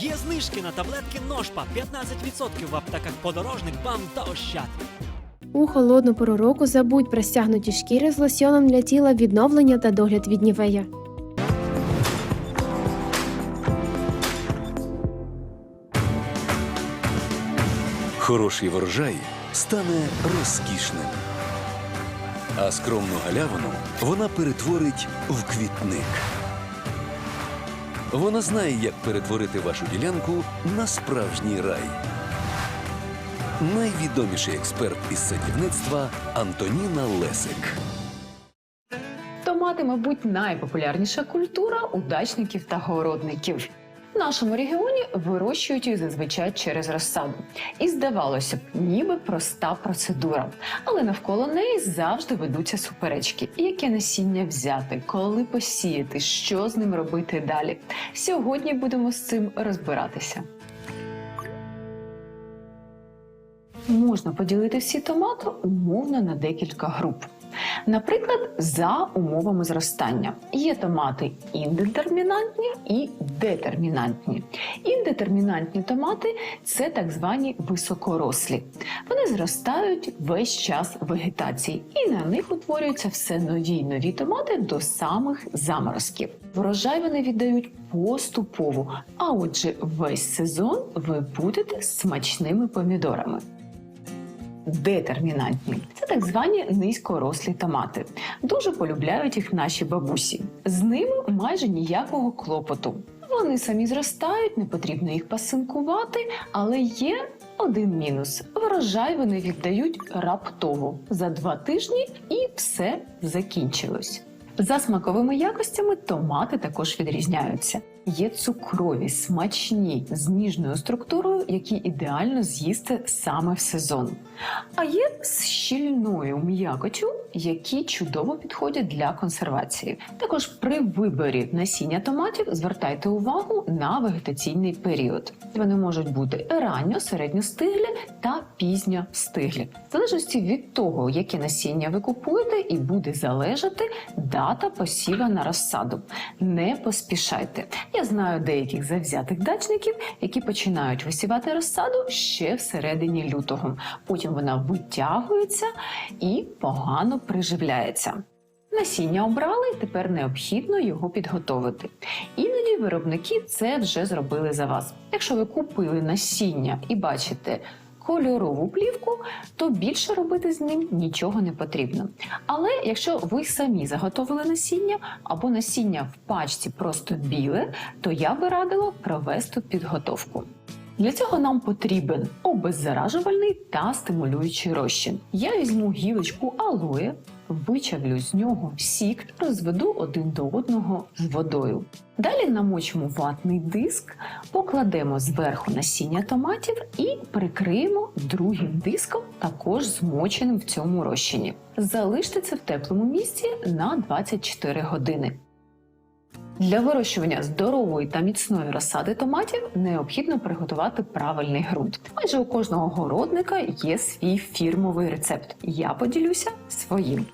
Є знижки на таблетки Ножпа 15% в аптеках подорожник, бам та ощад. У холодну пору року забудь про стягнуті шкіри з лосьоном для тіла відновлення та догляд від нівея. Хороший врожай стане розкішним, а скромну галявину вона перетворить в квітник. Вона знає, як перетворити вашу ділянку на справжній рай. Найвідоміший експерт із садівництва Антоніна Лесик. Томати, мабуть, найпопулярніша культура удачників та городників. В нашому регіоні вирощують їх зазвичай через розсаду. І здавалося б, ніби проста процедура. Але навколо неї завжди ведуться суперечки. Яке насіння взяти, коли посіяти, що з ним робити далі. Сьогодні будемо з цим розбиратися. Можна поділити всі томати умовно на декілька груп. Наприклад, за умовами зростання є томати індетермінантні і детермінантні. Індетермінантні томати це так звані високорослі. Вони зростають весь час вегетації, і на них утворюються все нові й нові томати до самих заморозків. Врожай вони віддають поступово, а отже, весь сезон ви будете смачними помідорами детермінантні. Це так звані низькорослі томати. Дуже полюбляють їх наші бабусі. З ними майже ніякого клопоту. Вони самі зростають, не потрібно їх пасинкувати, але є один мінус: врожай вони віддають раптово за два тижні, і все закінчилось. За смаковими якостями томати також відрізняються. Є цукрові, смачні, з ніжною структурою, які ідеально з'їсти саме в сезон. А є з щільною м'якотю, які чудово підходять для консервації. Також при виборі насіння томатів звертайте увагу на вегетаційний період. Вони можуть бути ранньо, середньостиглі та пізньостиглі. В залежності від того, яке насіння ви купуєте, і буде залежати дата посіва на розсаду. Не поспішайте. Я знаю деяких завзятих дачників, які починають висівати розсаду ще всередині лютого. Потім вона витягується і погано приживляється. Насіння обрали, тепер необхідно його підготовити. Іноді виробники це вже зробили за вас. Якщо ви купили насіння і бачите кольорову плівку, то більше робити з ним нічого не потрібно. Але якщо ви самі заготовили насіння або насіння в пачці просто біле, то я би радила провести підготовку. Для цього нам потрібен обеззаражувальний та стимулюючий розчин. Я візьму гілочку алоє, вичавлю з нього сік, розведу один до одного з водою. Далі намочимо ватний диск, покладемо зверху насіння томатів і прикриємо другим диском, також змоченим в цьому розчині. Залиште це в теплому місці на 24 години. Для вирощування здорової та міцної розсади томатів необхідно приготувати правильний ґрунт. Майже у кожного городника є свій фірмовий рецепт. Я поділюся своїм.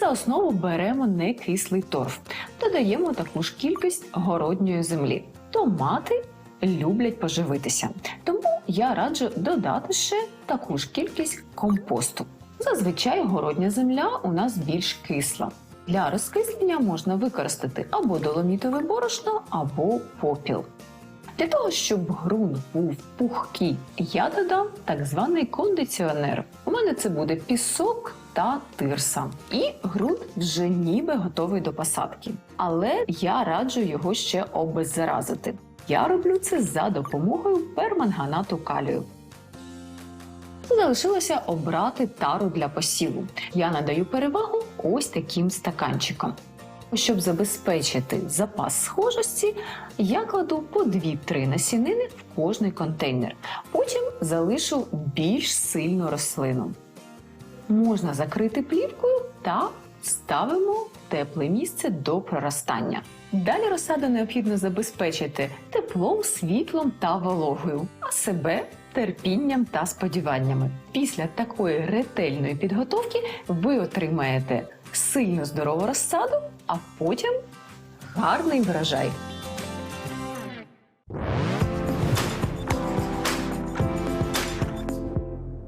За основу беремо некислий торф, додаємо таку ж кількість городньої землі. Томати люблять поживитися, тому я раджу додати ще таку ж кількість компосту. Зазвичай городня земля у нас більш кисла. Для розкислення можна використати або доломітове борошно, або попіл. Для того, щоб ґрунт був пухкий, я додам так званий кондиціонер. У мене це буде пісок та тирса. І ґрунт вже ніби готовий до посадки. Але я раджу його ще обеззаразити. Я роблю це за допомогою перманганату калію. Залишилося обрати тару для посіву. Я надаю перевагу ось таким стаканчиком. Щоб забезпечити запас схожості, я кладу по 2-3 насінини в кожний контейнер. Потім залишу більш сильну рослину. Можна закрити плівкою та ставимо тепле місце до проростання. Далі розсаду необхідно забезпечити теплом, світлом та вологою, а себе терпінням та сподіваннями. Після такої ретельної підготовки ви отримаєте сильно здорову розсаду, а потім гарний врожай.